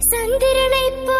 சந்திரனை போ